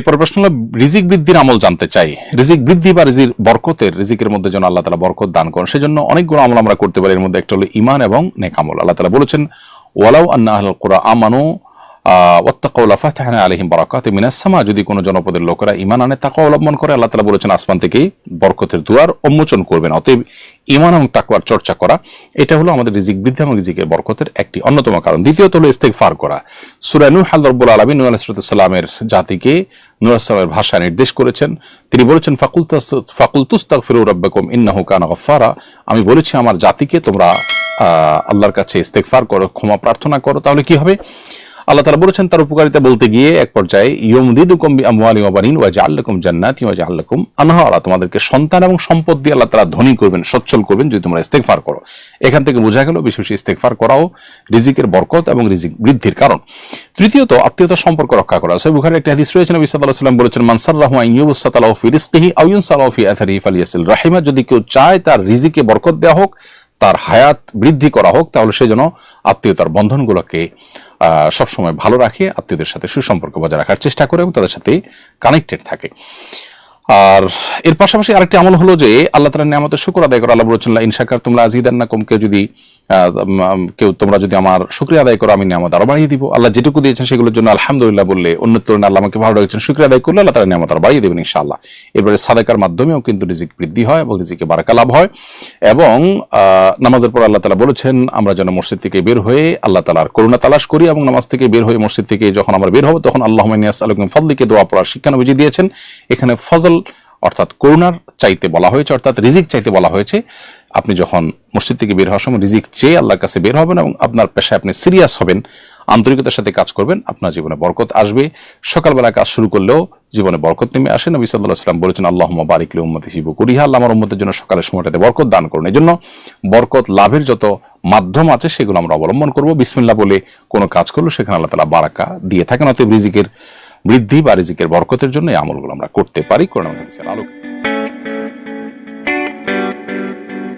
এরপর প্রশ্ন হলো, রিজিক বৃদ্ধির আমল জানতে চাই। রিজিক বৃদ্ধি বা রিজির বরকতের রিজিকের মধ্যে যেন আল্লাহ তালা বরকত দান করেন, সেজন্য অনেকগুলো আমল আমরা করতে পারি। এর মধ্যে একটা হলো ইমান এবং নেকামল আল্লাহ তালা বলেছেন, ওয়ালাউ আন্না আহল কোরআ আমানু ওয়াত্তাকাউলা ফাতাহনা আলাইহিম বারাকাত। মিনাস সামা, যদি কোনো জনপদের লোকেরা ঈমান আনে, তাকওয়া অবলম্বন করে আল্লাহ তাআলা বলেছেন, আসমান থেকেই বরকতের দুয়ার উন্মোচন করবেন। অতএব ঈমান এবং তাকওয়ার চর্চা করা, এটা হলো আমাদের রিজিক বৃদ্ধি এবং রিজিকের বরকতের একটি অন্যতম কারণ। দ্বিতীয়ত হলো ইস্তেগফার করা। সূরা নূহ আল রব্বুল আলামিন, নূহ আলাইহিস সালামের জাতিকে নূহ ভাষা নির্দেশ করেছেন। তিনি বলেছেন ফাকুল ফাকুল তুস্তাগফিরু রাব্বাকুম ইন্নাহু কানা গফফারা। আমি বলেছি, আমার জাতিকে তোমরা আল্লাহর কাছে ইস্তেগফার করো, ক্ষমা প্রার্থনা করো। তাহলে কি হবে? আল্লাহ তালা বলেছেন, তার উপকারিতা বলতে গিয়ে এক পর্যায়ে, ইয়মদিদুকুম আমওয়ালি ওয়া বানিন ওয়া জাআলাকুম জান্নাতি ওয়া জাআলাকুম আনহারা। তোমাদেরকে সন্তান এবং সম্পদ দিয়ে আল্লাহ তাআলা ধনী করবেন, সচ্ছল করবেন যদি তোমরা ইস্তেগফার করো। এখান থেকে বোঝা গেল, বেশি বেশি ইস্তেগফার করাও রিজিকের বরকত এবং রিজিক বৃদ্ধির কারণ। তৃতীয়ত আত্মীয়তার সম্পর্ক রক্ষা করা। সহিহ বুখারীর একটি হাদিস রয়েছে, নবী সাল্লাল্লাহু ওয়াসাল্লাম বলেছেন, মান সাররাহু আন ইউসাতালাহু ফি রিজকিহি আও ইউনসালাহু ফি ফালিয়াসিল রাহিমা। যদি কেউ চায় তার রিজিকে বরকত দেওয়া হোক, তার হায়াত বৃদ্ধি করা হোক, তাহলে সে যেন আত্মীয়তার বন্ধনগুলোকে সবসময় ভালো রাখে, আত্মীয়দের সাথে সুসম্পর্ক বজায় রাখার চেষ্টা করে এবং তাদের সাথে কানেক্টেড থাকে। আর এর পাশাপাশি আরেকটি আমল হলো যে, আল্লাহ তালা নিয়ামতের শুকর আদায় করা। আল্লাহ বলেছেন ইনশাকার তোমরা আজিদান না কমকে যদি কেউ তোমরা যদি আমার শুক্রিয়া আদায় করো, আমি নিয়ামত আরও বাড়িয়ে দিব। আল্লাহ যেটুকু দিয়েছেন সেগুলোর জন্য আলহামদুলিল্লাহ বললে অন্য তুলনায় আল্লাহ আমাকে ভালো রেখেছেন, শুক্রিয়া আদায় করলে আল্লাহ তালা নিয়ামত আরও বাড়িয়ে দেবেন ইনশাআল্লাহ। এরপরে সাদাকার মাধ্যমেও কিন্তু রিজিক বৃদ্ধি হয় এবং রিজিকে বারাকা লাভ হয়। এবং নামাজের পর আল্লাহ তালা বলেছেন, আমরা যেন মসজিদ থেকে বের হয়ে আল্লাহ তালার করুণা তালাশ করি এবং নামাজ থেকে বের হয়ে মসজিদ থেকে যখন আমরা বের হব, তখন আল্লাহ মিয়াস আলাইকুম ফজলিকে দোয়া পড়ার শিক্ষানবিজি দিয়েছেন। এখানে ফজল অর্থাৎ করুণার চাইতে বলা হয়েছে, অর্থাৎ রিজিক চাইতে বলা হয়েছে। আপনি যখন মসজিদ থেকে বের হওয়ার সময় রিজিক চেয়ে আল্লাহর কাছে বের হবেন এবং আপনার পেশায় আপনি সিরিয়াস হবেন, আন্তরিকতার সাথে কাজ করবেন, আপনার জীবনে বরকত আসবে। সকালবেলা কাজ শুরু করলেও জীবনে বরকত নেমে আসে। নবী সাল্লাহ সাল্লাম বলেছেন আল্লাহ বারিকলে উম্মত হিসিব করিহা। আল্লাহ আমার উম্মতের জন্য সকালের সময়টাতে বরকত দান করুন। এই জন্য বরকত লাভের যত মাধ্যম আছে, সেগুলো আমরা অবলম্বন করব। বিসমিল্লা বলে কোনো কাজ করলে সেখানে আল্লাহ তালা বারাকা দিয়ে থাকেন। অতএব রিজিকের বৃদ্ধি বা রিজিকের বরকতের জন্য এই আমলগুলো আমরা করতে পারি করোনা আলোকে।